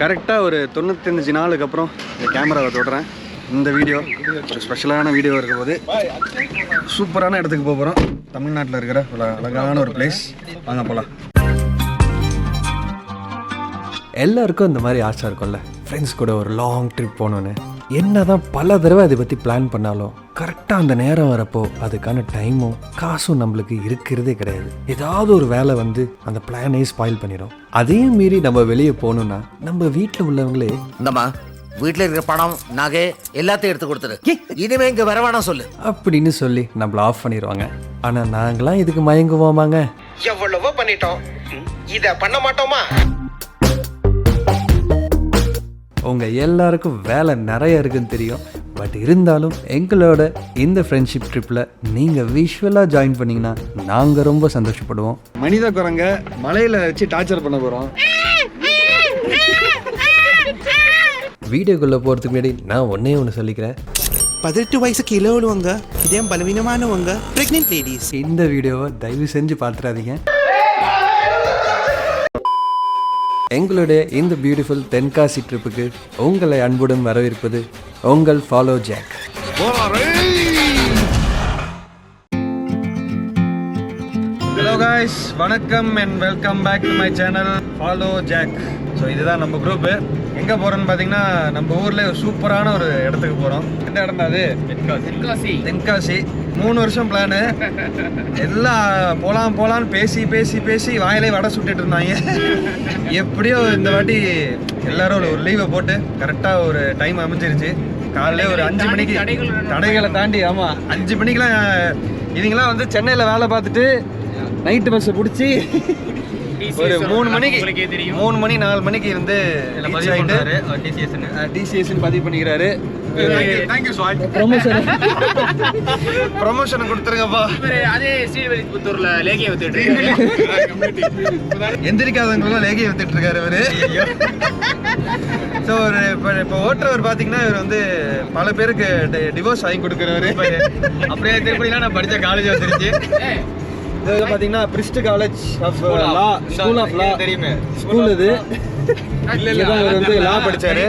கரெக்டாக ஒரு தொண்ணூத்தஞ்சு நாளுக்கு அப்புறம் இந்த கேமராவை தொடுறேன். இந்த வீடியோ ஒரு ஸ்பெஷலான வீடியோ இருக்க போது சூப்பரான இடத்துக்கு போக போகிறோம் தமிழ்நாட்டில் இருக்கிற ஒரு அழகான ஒரு பிளேஸ் வாங்க போகலாம் எல்லாருக்கும் இந்த மாதிரி ஆசை இருக்கும்ல. ஃப்ரெண்ட்ஸ் கூட ஒரு லாங் ட்ரிப் போகணுன்னு என்ன தான் பல தடவை அதை பற்றி பிளான் பண்ணாலும் கரெக்டாக அந்த நேரம் வரப்போ அதுக்கான டைமும் காசும் நம்மளுக்கு இருக்கிறதே கிடையாது. ஏதாவது ஒரு வேலை வந்து அந்த பிளானே ஸ்பாயில் பண்ணிடும் அதையும் மீறி நம்ம வெளியே போகணுன்னா நம்ம வீட்டில் உள்ளவங்களே இந்தம்மா வீட்டில் இருக்கிற பணம் நகை எல்லாத்தையும் எடுத்து கொடுத்துரு. இனிமே இங்க வர வேணாம் சொல்லு. அப்படின்னு சொல்லி நம்மள ஆஃப் பண்ணிடுவாங்க ஆனால் நாங்களாம் இதுக்கு மயங்குவோமாங்க? எவ்வளவோ பண்ணிட்டோம். இத பண்ண மாட்டோமா? உங்கள் எல்லாருக்கும் வேலை நிறைய இருக்குன்னு தெரியும். பட் இருந்தாலும் எங்களோட இந்த ஃப்ரெண்ட்ஷிப் ட்ரிப்பில் நீங்கள் விஷுவலாக ஜாயின் பண்ணிங்கன்னா நாங்கள் ரொம்ப சந்தோஷப்படுவோம். மனித குரங்க மலையில் வச்சு டார்ச்சர் பண்ண போகிறோம் வீடியோக்குள்ளே போகிறதுக்கு முன்னாடி நான் ஒன்றே ஒன்று சொல்லிக்கிறேன். பதினெட்டு வயசு கீழே உள்ளவங்க இதயம் பலவீனமானவங்க பிரெக்னென்ட் லேடிஸ் இந்த வீடியோவை தயவு செஞ்சு பார்த்துறாதீங்க எங்களுடைய இந்த பியூட்டிஃபுல் தென்காசி ட்ரிப்புக்கு உங்களை அன்புடன் வரவேற்பது உங்கள் ஃபாலோ ஜாக் ஹலோ காய்ஸ் வணக்கம் and welcome back to my channel follow Jack so இதுதான் நம்ம குரூப்பு எங்கே போகிறோன்னு பார்த்தீங்கன்னா நம்ம ஊரில் ஒரு சூப்பரான ஒரு இடத்துக்கு போகிறோம் எந்த இடம் அது? தென்காசி. தென்காசி. மூணு வருஷம் பிளானு எல்லாம் போகலாம் போகலான்னு பேசி பேசி பேசி வாயிலே வடை சுட்டுட்டு இருந்தாங்க. எப்படியோ இந்த வாட்டி எல்லாரும் ஒரு லீவை போட்டு கரெக்டாக ஒரு டைம் அமைஞ்சிருச்சு. காலையில ஒரு அஞ்சு மணிக்கு தடைகளை தாண்டி ஆமாம் அஞ்சு மணிக்கெலாம் இவங்கெல்லாம் வந்து சென்னையில் வேலை பார்த்துட்டு நைட்டு பஸ்ஸை பிடிச்சி ஒரு மூணு மணிக்கு மூணு மணி நாலு மணிக்கு வந்து டிசிஎஸ் பதிவு பண்ணிக்கிறாரு. ப்ரொமோஷன் ப்ரொமோஷன் கொடுத்துருங்கப்பா. அதே ஸ்ரீவில்லிபுத்தூர்ல லேகிய வித்துட்டு எந்திரிக்காதவங்களும் லேகி வித்துட்டு இருக்காரு இவரு. ஸோ ஒரு இப்போ இப்போ ஓட்டுறவர் பார்த்தீங்கன்னா இவர் வந்து பல பேருக்கு டிவோர்ஸ் வாங்கி கொடுக்குறவர். அப்படியே திருப்பதிலாம் நான் படிச்ச காலேஜ் வந்துருச்சு. இது பார்த்தீங்கன்னா பிரிஸ்ட் college of law school of law தெரியுமே. ஸ்கூல் இது. இவர் வந்து லா படிச்சாரு.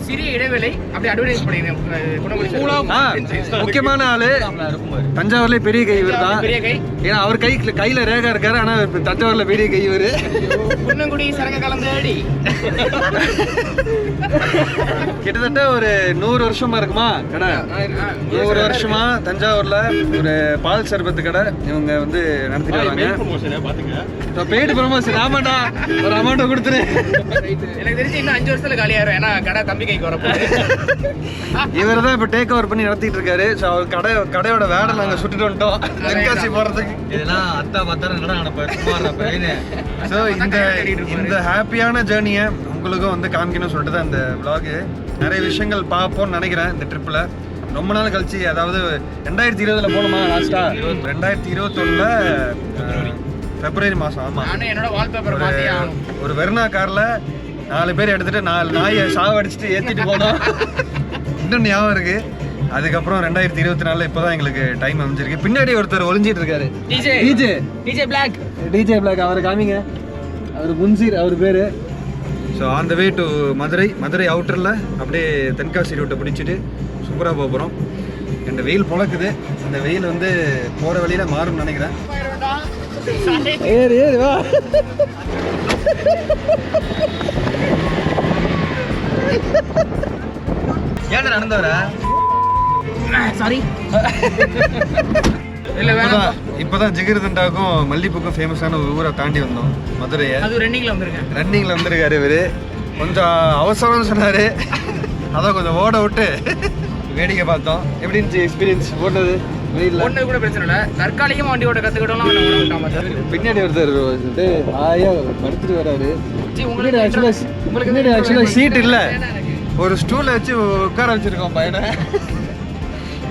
சிறிய இடைவேளை அப்படி அட்வர்டைஸ் பண்ணிருக்கேன் ஆ, முக்கியமான ஆளு. தஞ்சாவூர்ல பெரிய கை இவர் தான் பெரிய கை. ஏன்னா அவர் கை கையில ரேகா இருக்காரு ஆனா தஞ்சாவூர்ல பெரிய கை இவரு. புன்னங்குடி சரங்க கலந்தாடி கிட்டத்தட்ட ஒரு நூறு வருஷமா இருக்குமா கடை? நூறு வருஷமா தஞ்சாவூர்ல ஒரு பால் சர்பத்து கடை இவங்க வந்து நடத்திட்டு வராங்க. பெய்டு ப்ரமோஷன் ஆமாண்டா. ஒரு அமௌண்ட் கொடுத்துரு. எனக்கு தெரிஞ்சு இன்னும் அஞ்சு வருஷத்துல காலியாயிரும் ஏன்னா கடை தம்பி கைக்கு வரப்போ இவர் தான் இப்போ டேக் ஓவர் பண்ணி நடத்திட்டு இருக்காரு. ஸோ அவர் கடை கடையோட வேடை நாங்கள் சுட்டுட்டு வந்துட்டோம். தென்காசி போகிறதுக்கு இதெல்லாம் அத்தா பத்தா நடப்பேன் ஸோ இந்த இந்த ஹாப்பியான ஜேர்னியை உங்களுக்கும் வந்து காமிக்கணும்னு சொல்லிட்டு தான் இந்த vlog. நிறைய விஷயங்கள் பார்ப்போம்னு நினைக்கிறேன் இந்த ட்ரிப்பில் ரொம்ப நாள் கழிச்சு அதாவது ரெண்டாயிரத்தி இருபதுல போனோமா லாஸ்டா ரெண்டாயிரத்தி இருபத்தொன்னுல பிப்ரவரி. மாதம் ஆமாம் நானும் என்னோட வால்பேப்பர் ஒரு வெர்னா காரில் நாலு பேர் எடுத்துட்டு நாலு நாயை சாவடிச்சுட்டு ஏற்றிட்டு போனோம். இன்னும் ஞாபகம் இருக்கு. அதுக்கப்புறம் ரெண்டாயிரத்தி இருபத்தி நாலுல இப்போதான் எங்களுக்கு டைம் அமைஞ்சிருக்கு. பின்னாடி ஒருத்தர் ஒளிஞ்சிட்டு இருக்காரு. DJ DJ DJ black DJ black அவரை காமிங்க. அவர் முன்சீர் அவர் பேர். So on the way to Madurai Madurai அவுட்டரில் அப்படியே தென்காசி ரூட்டை பிடிச்சிட்டு சூப்பராக போக போகிறோம் இந்த வெயில் பொழக்குது. அந்த வெயில் வந்து போகிற வழியில் மாறும்னு நினைக்கிறேன். ஏறு ஏறு வா. ஏன் நடந்து வர? சாரி இல்ல வேணாம். இப்போதான் இப்போதான் ஜிகிர்தண்டாவுக்கும் மல்லிப்பூக்கும் ஃபேமஸான ஒரு ஊரை தாண்டி வந்தோம் மதுரையை. அது ரன்னிங்ல வந்திருக்கேன். ரன்னிங்கில் வந்திருக்காரு இவர். கொஞ்சம் அவசரம்னு சொன்னார். அதான் கொஞ்சம் ஓட விட்டு வேடிக்கை பார்த்தோம். எப்படி இருந்துச்சு எக்ஸ்பீரியன்ஸ் ஓடுனது? ஒண்ணு கூட பிரச்சனை இல்ல. தற்காலிகமா வண்டி ஓட்ட பாத்து. பின்னாடி ஒருத்தர் வந்துட்டு ஹாயா படுத்துட்டு வராரு. உங்களுக்கு ஆக்சுவலாக ஆக்சுவலாக சீட் இல்லை. ஒரு ஸ்டூலை வச்சு உட்கார வச்சிருக்கோம் பையனை.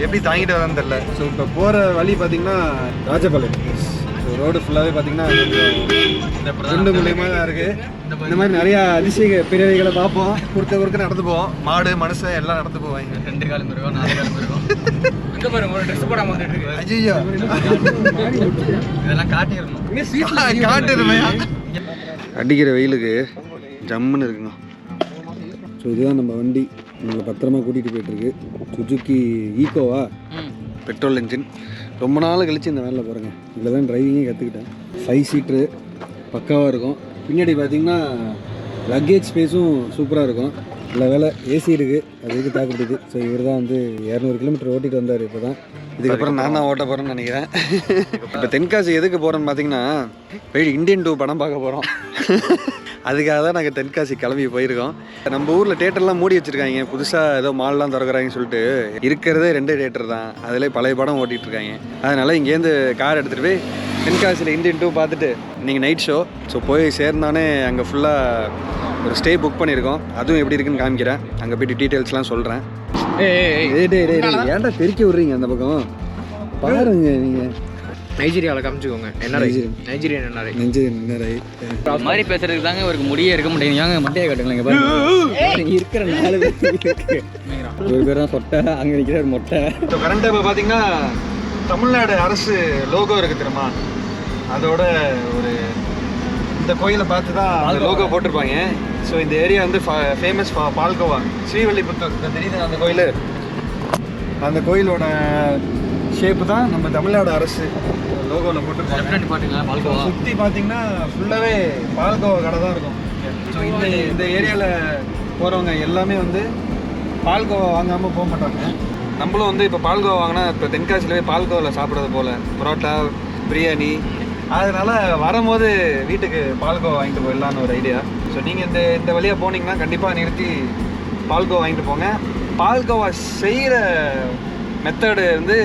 எப்படி தாங்கிட்டு வரான்னு தெரில ஸோ இப்போ போகிற வழி பார்த்தீங்கன்னா ராஜபாளையம். ஸோ ரோடு ஃபுல்லாகவே பார்த்தீங்கன்னா ரெண்டு மூலியமாக தான் இருக்குது இந்த மாதிரி நிறையா அதிசய பிறவைகளை பார்ப்போம். குறுக்க குறுக்க நடந்து போவோம். மாடு மனுஷன் எல்லாம் நடந்து போவாங்க ரெண்டு காலம் இருக்கும் நாலு காலம் இருக்கும். இங்க பாருங்க ஒரு ட்ரெஸ் போடாம வந்துட்டு இருக்கு. ஐயோ இதெல்லாம் காட்டிடணும். காட்டுருமையா அடிக்கிற வெயிலுக்கு ஜம்முன்னு இருக்குங்க. ஸோ இதுதான் நம்ம வண்டி. நம்மளை பத்திரமா கூட்டிகிட்டு போயிட்டுருக்கு. சுஜுக்கி ஈகோவா பெட்ரோல் இன்ஜின் ரொம்ப நாள் கழிச்சு இந்த வேனில் போகிறேங்க இதில் தான் டிரைவிங்கே கற்றுக்கிட்டேன் ஃபைவ் சீட்ரு பக்காவாக இருக்கும். பின்னாடி பார்த்தீங்கன்னா லக்கேஜ் ஸ்பேஸும் சூப்பராக இருக்கும். நல்ல வேலை ஏசி இருக்குது அது இதுக்கு தாக்கப்படுது ஸோ இவர் தான் வந்து இரநூறு கிலோமீட்டர் ஓட்டிட்டு வந்தார் இப்போ தான் இதுக்கப்புறம் நான் தான் ஓட்ட போகிறேன்னு நினைக்கிறேன். இப்போ தென்காசி எதுக்கு போகிறேன்னு பார்த்தீங்கன்னா போய் இந்தியன் டூ படம் பார்க்க போகிறோம் அதுக்காக தான் நாங்கள் தென்காசி கிளம்பி போயிருக்கோம். நம்ம ஊரில் தேட்டர்லாம் மூடி வச்சுருக்காங்க. புதுசாக ஏதோ மால்லாம் திறக்கிறாங்கன்னு சொல்லிட்டு. இருக்கிறதே ரெண்டே தேட்டர் தான். அதில் பழைய படம் ஓட்டிகிட்டு இருக்காங்க. அதனால் இங்கேருந்து கார் எடுத்துகிட்டு போய் தென்காசியில் இந்தியன் டூ பார்த்துட்டு இன்றைக்கி நைட் ஷோ ஸோ போய் சேர்ந்தானே அங்கே ஃபுல்லாக ஒரு ஸ்டே புக் பண்ணியிருக்கோம். அதுவும் எப்படி இருக்குன்னு காமிக்கிறேன். அங்கே போயிட்டு டீட்டெயில்ஸ்லாம் சொல்கிறேன் ஏய் டேய் டேய் டேய், ஏன்டா தெறிக்க விட்றீங்க அந்த பக்கம்? பாருங்க நீங்கள் நைஜீரியாவில் காமிச்சுக்கோங்க. என்ன நைஜீரியா. நைஜீரியன் என்ன நெஞ்சு நின்னர் இந்த மாதிரி பேசுறதுக்கு தாங்க இவருக்கு முடியே இருக்க ஏங்க மட்டையை கட்டுங்களா இங்க பாருங்க. இருக்கிற நாலு பேர் ஒரு பேர் தான் சொட்டை அங்க நிக்கிற ஒரு மொட்டை. இப்போ கரண்ட்டாக இப்போ பார்த்தீங்கன்னா தமிழ்நாடு அரசு லோகோ இருக்கு தெரியுமா? அதோட ஒரு இந்த கோயிலை பார்த்து தான் லோகோ போட்டிருப்பாங்க. ஸோ இந்த ஏரியா வந்து ஃபேமஸ் பால்கோவா. ஸ்ரீவல்லிபுத்தூர் தெரியுது அந்த கோயில்? அந்த கோயிலோட ஷேப்பு தான் நம்ம தமிழ்நாடு அரசு லோகோவில் பால்கோவா? சுற்றி பார்த்தீங்கன்னா ஃபுல்லாகவே பால்கோவா கடை தான் இருக்கும். ஸோ இந்த இந்த ஏரியாவில் போகிறவங்க எல்லாமே வந்து பால்கோவா வாங்காமல் போக மாட்டாங்க. நம்மளும் வந்து இப்போ பால்கோவா வாங்கினா இப்போ தென்காசியிலே பால்கோவாவில் சாப்பிட்றது போல். பரோட்டா பிரியாணி அதனால வரும்போது வீட்டுக்கு பால்கோவா வாங்கிட்டு போயிடலான்னு ஒரு ஐடியா ஸோ நீங்கள் இந்த இந்த வழியாக போனீங்கன்னா கண்டிப்பாக நிறுத்தி பால்கோவா வாங்கிட்டு போங்க. பால்கோவா செய்கிற மெத்தடு வந்து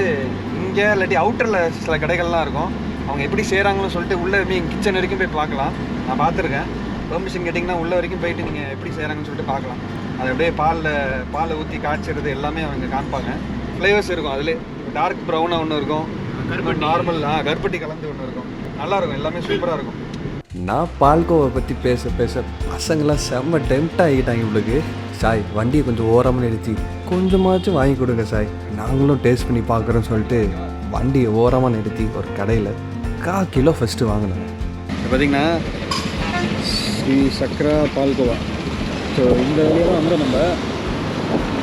இங்கே இல்லாட்டி அவுட்டரில் சில கடைகள்லாம் இருக்கும். அவங்க எப்படி செய்கிறாங்கன்னு சொல்லிட்டு உள்ளே மீன் கிச்சன் வரைக்கும் போய் பார்க்கலாம். நான் பார்த்துருக்கேன். பெர்மிஷன் கேட்டிங்கன்னா உள்ள வரைக்கும் போயிட்டு நீங்கள் எப்படி செய்கிறாங்கன்னு சொல்லிட்டு பார்க்கலாம். அது அப்படியே பாலில் பாலை ஊற்றி காய்ச்சறது எல்லாமே அவங்க காமிப்பாங்க. ஃப்ளேவர்ஸ் இருக்கும். அதில் டார்க் ப்ரௌனாக ஒன்று இருக்கும். நார்மல் கருப்பட்டி கலந்து ஒன்று இருக்கும். நல்லா இருக்கும் எல்லாமே சூப்பராக இருக்கும். நான் பால்கோவை பற்றி பேச பேச பசங்களாம் செம்ம டெம்ட் ஆகிட்டாங்க இவளுக்கு. சாய் வண்டியை கொஞ்சம் ஓரமாக நிறுத்தி கொஞ்சமாச்சும் வாங்கி கொடுங்க சாய். நாங்களும் டேஸ்ட் பண்ணி பார்க்குறோன்னு சொல்லிட்டு வண்டியை ஓரமாக நிறுத்தி ஒரு கடையில் கா கிலோ ஃபஸ்ட்டு வாங்கினேன். இப்போ பார்த்தீங்கன்னா ஸ்ரீ சக்ரா பால்கோவா. ஸோ இந்த வழியாக தான் வந்து நம்ம.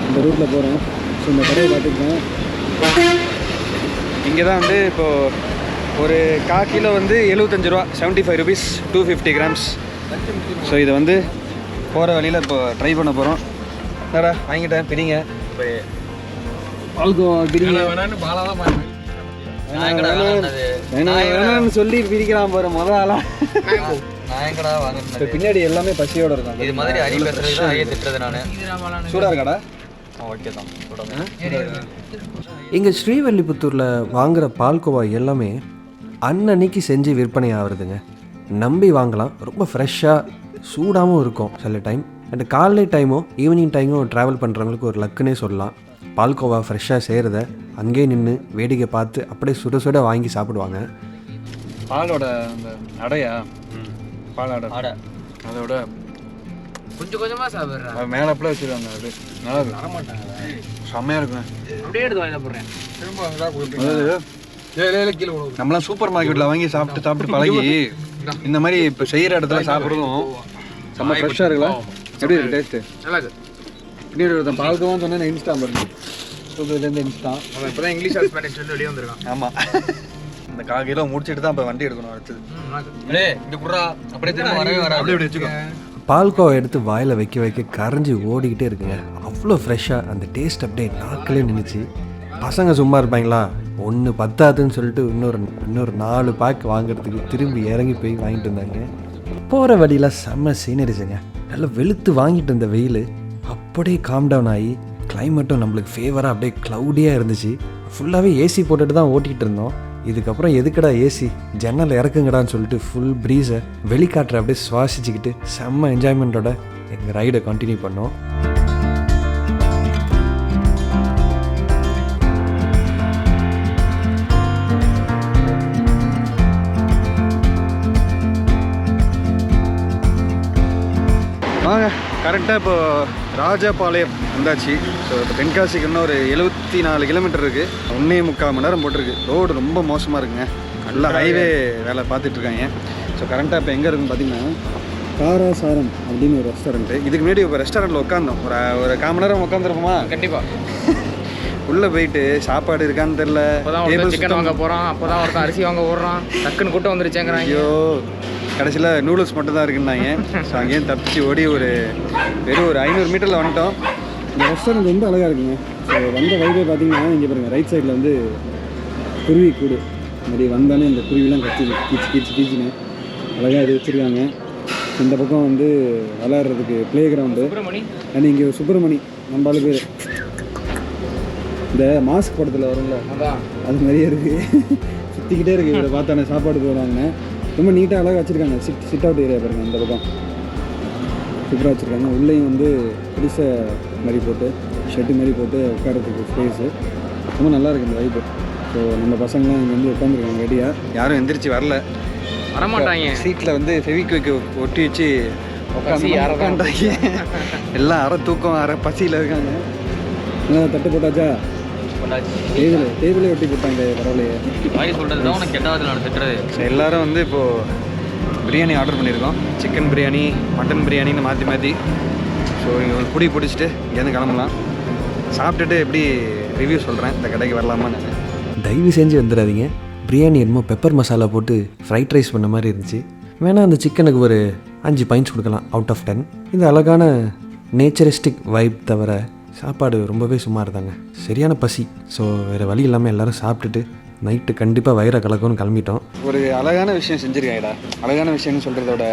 இந்த ரூட்டில் போகிறோம் ஸோ இந்த கடையை பார்த்துருக்கோம் இங்கே தான் வந்து இப்போது ஒரு கா கிலோ வந்து எழுபத்தஞ்சு ரூபா seventy five rupees two fifty grams so இதை வந்து போகிற வழியில் இப்போ ட்ரை பண்ண போகிறோம் என்னடா வாங்கிட்டேன் பிரிங்க. வேணாம்னு சொல்லி பிரிக்கிறான் பாரு முத ஆளா. நான் எங்கடா இப்போ வாங்கினது பின்னாடி எல்லாமே பசியோட இருக்கும் இது மாதிரி அடி பேசுறது தான் ஐயா திட்டுறது நானு. சூடாக இருக்காடா? ஓகே தான். இங்கே ஸ்ரீவல்லிபுத்தூரில் வாங்குற பால்கோவா எல்லாமே அன்னன்னைக்கு செஞ்சு விற்பனை ஆகுறதுங்க. நம்பி வாங்கலாம். ரொம்ப ஃப்ரெஷ்ஷாக சூடாகவும் இருக்கும் சில டைம் அண்ட் காலை டைமோ ஈவினிங் டைமோ ட்ராவல் பண்ணுறவங்களுக்கு ஒரு லக்குன்னே சொல்லலாம். பால்கோவா ஃப்ரெஷ்ஷாக செய்கிறத அங்கேயே நின்று வேடிக்கை பார்த்து அப்படியே சுட சுட வாங்கி சாப்பிடுவாங்க. பாலோட அந்த அடையா? பால் அடை. ஆடை அதோட கொஞ்சம் கொஞ்சமா சாப்பிடுறேன் அது மேலே அப்படியே வச்சுருவாங்க அது. நல்லா இருக்கும் செம்மையாக இருக்குங்க. அப்படியே எடுத்து வாங்கி போடுறேன். திரும்ப நம்மளாம் சூப்பர் மார்க்கெட்டில் வாங்கி சாப்பிட்டு சாப்பிட்டு பழகி இந்த மாதிரி இப்போ செய்கிற இடத்துல சாப்பிட்றதும் செம்ம ஃப்ரெஷ்ஷாக இருக்கலாம் எப்படி இருக்கு டேஸ்ட்டு நல்லா இருக்கு பின்னாடி ஒருத்தன் பால்கோவான்னு சொன்னேன் இன்ஸ்டா பாருங்க. தூக்கத்துலேருந்து இன்ஸ்டா அவன் இப்பதான் இங்கிலீஷ் ஸ்பானிஷ் வந்து வெளியே வந்திருக்கான். ஆமாம் இந்த கிலோ முடிச்சிட்டு தான் இப்போ வண்டி எடுக்கணும் அடுத்தது. இங்க குடுறா அப்படியே திரும்ப வரவே வராது. அப்படியே வச்சுக்கோ. பால்கோவா எடுத்து வாயில் வைக்க வைக்க கரைஞ்சி ஓடிக்கிட்டே இருக்குங்க. அவ்வளோ ஃப்ரெஷ்ஷாக அந்த டேஸ்ட் அப்படியே நாக்கிலே நின்றுச்சு பசங்க சும்மா இருப்பாங்களா? ஒன்று பத்தாதுன்னு சொல்லிட்டு இன்னொரு இன்னொரு நாலு பேக் வாங்குறதுக்கு திரும்பி இறங்கி போய் வாங்கிட்டு இருந்தாங்க போகிற வழியில் செம்ம சீனரிச்சுங்க நல்லா வெளுத்து வாங்கிட்டு இருந்த வெயில். அப்படியே காம் டவுன் ஆகி கிளைமேட்டும் நம்மளுக்கு ஃபேவராக அப்படியே க்ளவுடியாக இருந்துச்சு. ஃபுல்லாகவே ஏசி போட்டுட்டு தான் ஓட்டிகிட்டு இருந்தோம். இதுக்கப்புறம் எதுக்குடா ஏசி ஜன்னல் இறக்குங்கடான்னு சொல்லிட்டு ஃபுல் ப்ரீஸை வெளிக்காற்றை அப்படியே சுவாசிச்சுக்கிட்டு செம்ம என்ஜாய்மெண்ட்டோட எங்கள் ரைடை கண்டினியூ பண்ணோம். கரெக்டாக இப்போ ராஜபாளையம் வந்தாச்சு. ஸோ இப்போ தென்காசிக்கு இன்னும் ஒரு எழுபத்தி நாலு கிலோமீட்டர் இருக்குது ஒன்றே முக்கால் மணி நேரம் போட்டிருக்கு. ரோடு ரொம்ப மோசமாக இருக்குங்க. நல்லா ஹைவே வேலை பார்த்துட்டு இருக்காங்க. ஸோ கரெக்டாக இப்போ எங்கே இருக்குன்னு பார்த்தீங்கன்னா காராசாரம் அப்படின்னு ஒரு ரெஸ்டாரண்ட்டு இதுக்கு முன்னாடி ஒரு ரெஸ்டாரண்ட்டில் உட்காந்தோம் ஒரு ஒரு கால் மணி நேரம் உட்காந்துருப்போமா கண்டிப்பா. உள்ளே போயிட்டு சாப்பாடு இருக்கான்னு தெரில சிக்கன் வாங்க போறான். அப்பதான் ஒருத்தன் அரிசி வாங்க ஓடுறான். டக்குன்னு கூட்டம் வந்துருச்சேங்கிறாங்க. ஐயோ. கடைசியில் நூடுல்ஸ் மட்டும் தான் இருக்குன்னாங்க. ஸோ அங்கேயும் தப்பிச்சு ஓடி ஒரு வெறும் ஒரு ஐநூறு மீட்டரில் வந்துட்டோம். இந்த ரெஸ்டாரண்ட் ரொம்ப அழகாக இருக்குங்க. ஸோ வந்த வைபே பார்த்தீங்கன்னா இங்கே பாருங்கள் ரைட் சைடில் வந்து குருவி கூடு. மாதிரி வந்தாலே இந்த குருவிலாம் கத்துது. கீச்சு கீச்சு கீச்சுன்னு. அழகாக இது வச்சுருக்காங்க. இந்த பக்கம் வந்து விளையாடுறதுக்கு ப்ளே கிரவுண்டு அண்ட் இங்கே சுப்பிரமணி. நம்ம ஆளு பேர். இந்த மாஸ்க் படத்தில் வரும்ல. அது மாதிரியே இருக்கு. சுற்றிக்கிட்டே இருக்கு. இதை பார்த்தானே சாப்பாடு போடுவாங்க ரொம்ப நீட்டாக அழகாக வச்சுருக்காங்க. சிட் சிட் அவுட் ஏரியா பாருங்க அந்த பக்கம். சூப்பராக வச்சுருக்காங்க. உள்ளேயும் வந்து புதுசை மாதிரி போட்டு ஷெட்டு மாதிரி போட்டு உட்காரத்துக்கு ஸ்பேஸு ரொம்ப நல்லா இருக்கு இந்த வைப்பு ஸோ நம்ம பசங்களாம் இங்கே வந்து உட்காந்துருக்காங்க ரெடியாக யாரும் எந்திரிச்சு வரல. வரமாட்டாங்க. சீட்டில் வந்து ஃபெவிக்விக் ஒட்டி வச்சு தான். உட்காந்துட்டாங்க எல்லாம் அரை தூக்கம் அரை பசியில் இருக்காங்க. என்ன தட்டு போட்டாச்சா? டேபிள் டேபிளே ஒட்டி போட்டாங்க பரவாயில்லையே. வாய் சொல்கிறது தான் உனக்கு கெட்டாவது நான் திட்டுறது. ஸோ எல்லாரும் வந்து இப்போது பிரியாணி ஆர்டர் பண்ணியிருக்கோம். சிக்கன் பிரியாணி மட்டன் பிரியாணின்னு மாற்றி மாற்றி ஸோ இங்கே புடி பிடிச்சிட்டு இங்கேருந்து கிளம்பலாம். சாப்பிட்டுட்டு எப்படி ரிவ்யூ சொல்கிறேன் இந்த கடைக்கு வரலாமான்னு. தயவு செஞ்சு வந்துடாதீங்க. பிரியாணி என்னமோ பெப்பர் மசாலா போட்டு ஃப்ரைட் ரைஸ் பண்ண மாதிரி இருந்துச்சு. வேணால் அந்த சிக்கனுக்கு ஒரு அஞ்சு பாயிண்ட்ஸ் கொடுக்கலாம் அவுட் ஆஃப் டென் இந்த அழகான நேச்சரிஸ்டிக் வைப் தவிர சாப்பாடு ரொம்பவே சுமார் தாங்க சரியான பசி. ஸோ வேறு வழி இல்லாமல் எல்லாரும் சாப்பிட்டுட்டு நைட்டு கண்டிப்பாக வயிறை கலக்கும்னு கிளம்பிட்டோம். ஒரு அழகான விஷயம் செஞ்சுருக்காங்கடா அழகான விஷயம்னு சொல்கிறத விட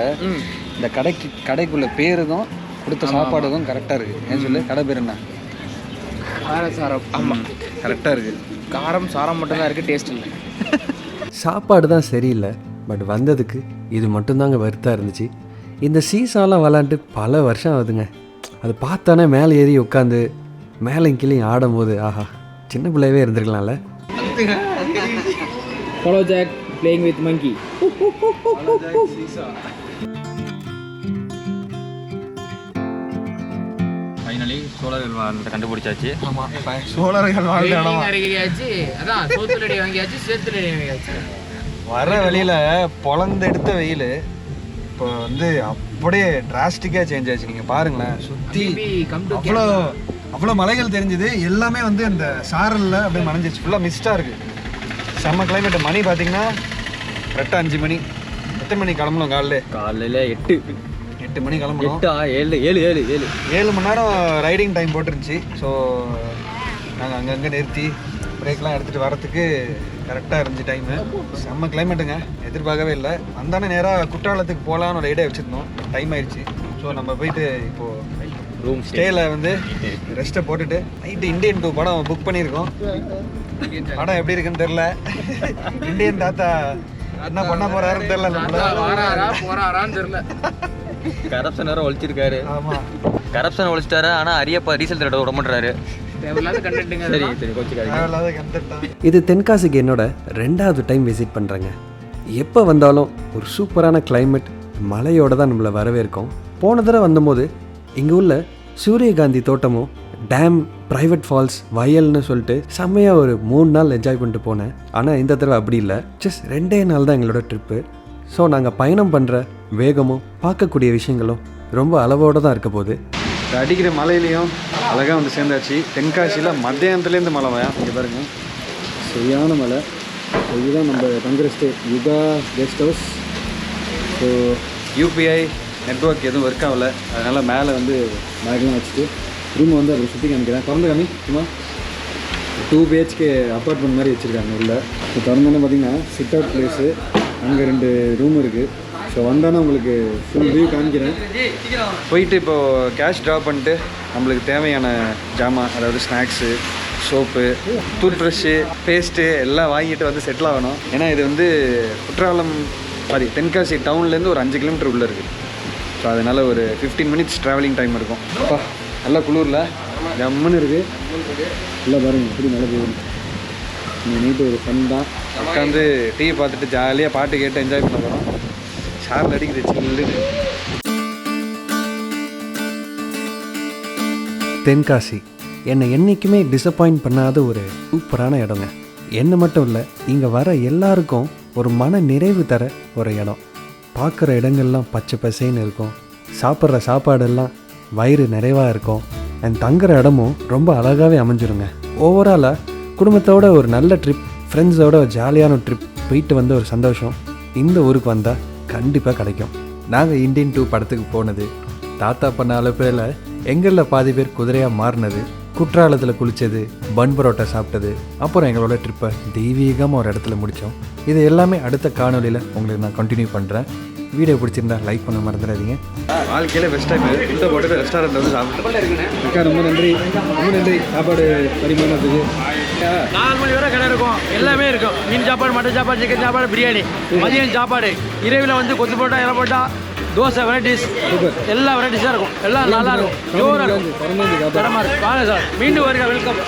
இந்த கடைக்கு கடைக்குள்ள பேருதும் கொடுத்த சாப்பாடுதும் கரெக்டாக இருக்குது ஏன் சொல்லு? கடை பேர் என்ன? கார சாரம். ஆமா கரெக்டாக இருக்குது காரம் சாரம் மட்டும் தான் இருக்கு டேஸ்ட் இல்லை. சாப்பாடு தான் சரியில்லை. பட் வந்ததுக்கு இது மட்டும்தாங்க வருத்தா இருந்துச்சு. இந்த சீசாலாம் விளாண்டு பல வருஷம் ஆகுதுங்க. அது பார்த்தானே மேலே ஏறி உட்காந்து மேலே கீழே ஆடும்போது ஆஹா சின்ன பிள்ளையவே இருந்திருக்கலாம்ல. Follow Jack playing with monkey finally சோழர்கள் அந்த கண்டுபிடிச்சாச்சு. சோழர்கள் அருகியாச்சு அதான் சோத்துலடி வாங்கியாச்சு சேத்துலடி வாங்கியாச்சு. வர வழியில் பொழந்து எடுத்த வெயில் இப்போ வந்து அப்படியே டிராஸ்டிக்காக சேஞ்ச் ஆச்சு நீங்கள் பாருங்களேன். சுற்றி அவ்வளோ அவ்வளோ மலைகள் தெரிஞ்சுது. எல்லாமே வந்து அந்த சாரலில் அப்படியே மறைஞ்சிச்சு ஃபுல்லாக மிஸ்டாக இருக்குது செம்ம கிளைமேட் மணி பார்த்தீங்கன்னா கரெக்டாக அஞ்சு மணி. எத்தனை மணி கிளம்பணும் காலைல? காலையில் எட்டு. எட்டு மணி கிளம்பணும். எட்டா? ஏழு ஏழு ஏழு ஏழு. ஏழு மணி நேரம் ரைடிங் டைம் போட்டுருந்துச்சு. ஸோ நாங்கள் அங்கங்கே நிறுத்தி பிரேக்லாம் எடுத்துகிட்டு வரத்துக்கு கரெக்டாக இருந்துச்சு டைமு செம்ம கிளைமேட்டுங்க எதிர்பார்க்கவே இல்லை. வந்தானே நேராக குற்றாலத்துக்கு போகலான்னு ஒரு ஐடியா வச்சுருந்தோம். டைம் ஆயிடுச்சு. ஸோ நம்ம போயிட்டு இப்போது ரூம் ஸ்டேல வந்து ரெஸ்ட்டை போட்டுட்டு நைட்டு இந்தியன் டூ படம் புக் பண்ணியிருக்கோம். படம் எப்படி இருக்குன்னு தெரில இந்தியன் தாத்தா என்ன பண்ண போறாருன்னு தெரில போறாரான்னு தெரியல. கரப்ஷன் வேறு ஒழிச்சிருக்காரு. ஆமாம் கரப்ஷன் ஒழிச்சிட்டாரு ஆனால் அரியப்பா ரீசல் திருட விட மாட்டாரு சரி சரி கொச்சிக்காதீங்க தேவையில்லாத கண்டுட்டா இது தென்காசிக்கு என்னோட ரெண்டாவது டைம் விசிட் பண்ணுறேங்க எப்போ வந்தாலும் ஒரு சூப்பரான climate மலையோட தான் நம்மளை வரவேற்கும். போன தடவை வந்தபோது இங்கே உள்ள சூரியகாந்தி தோட்டமும் டேம் ப்ரைவேட் ஃபால்ஸ் வயல்னு சொல்லிட்டு செம்மையாக ஒரு மூணு நாள் என்ஜாய் பண்ணிட்டு போனேன். ஆனால் இந்த தடவை அப்படி இல்லை. ஜஸ்ட் ரெண்டே நாள் தான் எங்களோட ட்ரிப்பு ஸோ நாங்கள் பயணம் பண்ணுற வேகமும் பார்க்கக்கூடிய விஷயங்களும் ரொம்ப அளவோடு தான் இருக்க போகுது. அடிக்கிற மலையிலையும் அழகாக வந்து சேர்ந்தாச்சு. தென்காசியில் மத்தியானத்துலேருந்து மலை வயா இங்கே பாருங்கள் சரியான மலை இதுதான் நம்ம தங்குற stay Yuga guest house. So UPI network எதுவும் ஒர்க் ஆகல. அதனால் மேலே வந்து பேக்லாம் வச்சுட்டு ரூம் வந்து அப்படி சுற்றி காமிக்கிறேன். திறந்து காமி சும்மா. டூ பிஹெச்கே அப்பார்ட்மெண்ட் மாதிரி வச்சுருக்காங்க உள்ள. இப்போ திறந்தோன்னு பார்த்தீங்கன்னா சிட் அவுட் ப்ளேஸு அங்கே ரெண்டு ரூம் இருக்குது ஸோ வந்தானே உங்களுக்கு ஃபுல் வியூ காமிக்கிறேன். போயிட்டு இப்போது கேஷ் ட்ரா பண்ணிட்டு நம்மளுக்கு தேவையான ஜாமான் அதாவது snacks soap tooth brush paste எல்லாம் வாங்கிட்டு வந்து செட்டில் ஆகணும். ஏன்னா இது வந்து குற்றாலம் சாரி தென்காசி டவுன்லேருந்து ஒரு அஞ்சு கிலோமீட்டர் உள்ளே இருக்குது ஸோ அதனால் ஒரு ஃபிஃப்டீன் மினிட்ஸ் ட்ராவலிங் டைம் இருக்கும். அப்பா நல்லா குளிரில். ஜம்முன்னு இருக்குது நல்லா பாருங்கள் எப்படி நல்லா போகுது நைட்டு ஒரு ஃபன் தான். உட்காந்து டிவி பார்த்துட்டு ஜாலியாக பாட்டு கேட்டு என்ஜாய் பண்ண போகிறோம் ஷாரில் அடிக்குது தென்காசி. என்னை என்றைக்குமே டிசப்பாயிண்ட் பண்ணாத ஒரு சூப்பரான இடங்க. என்ன மட்டும் இல்லை இங்கே வர எல்லாருக்கும் ஒரு மன நிறைவு தர ஒரு இடம். பார்க்குற இடங்கள்லாம் பச்சை பசேன்னு இருக்கும். சாப்பிட்ற சாப்பாடெல்லாம் வயிறு நிறைவாக இருக்கும். அண்ட் தங்குற இடமும் ரொம்ப அழகாகவே அமைஞ்சிருங்க. ஓவராலாக குடும்பத்தோட ஒரு நல்ல ட்ரிப் ஃப்ரெண்ட்ஸோட ஜாலியான ட்ரிப் போயிட்டு வந்த ஒரு சந்தோஷம். இந்த ஊருக்கு வந்தால் கண்டிப்பாக கிடைக்கும். நாங்கள் இந்தியன் டூ படத்துக்கு போனது தாத்தா பண்ண அளப்பில் எங்களில் பாதி பேர் குதிரையாக மாறினது குற்றாலத்தில் குளித்தது பன் பரோட்டா சாப்பிட்டது அப்புறம் எங்களோட ட்ரிப்பை தெய்வீகமாக ஒரு இடத்துல முடித்தோம் இது எல்லாமே அடுத்த காணொலியில் உங்களுக்கு நான் கண்டினியூ பண்ணுறேன் வீடியோ பிடிச்சிருந்தா லைக் பண்ண மறந்துடாதீங்க. வாழ்க்கையில் பெஸ்ட் டைம் இந்த போட்டு ரெஸ்டாரண்ட் வந்து சாப்பிட்டு ரொம்ப நன்றி. ரொம்ப நன்றி. சாப்பாடு பரிமாணத்துக்கு நாலு மணி வரை கடை இருக்கும். எல்லாமே இருக்கும். மீன் சாப்பாடு மட்டன் சாப்பாடு சிக்கன் சாப்பாடு பிரியாணி. மதியம் சாப்பாடு. இரவில் வந்து கொத்து போட்டா இலை போட்டா தோசை வெரைட்டிஸ் எல்லா வெரைட்டிஸாக இருக்கும். எல்லாம் நல்லா இருக்கும். ஜோராக இருக்கும். தரமா இருக்கும் வாங்க சார். மீண்டும் வருக வெல்கம்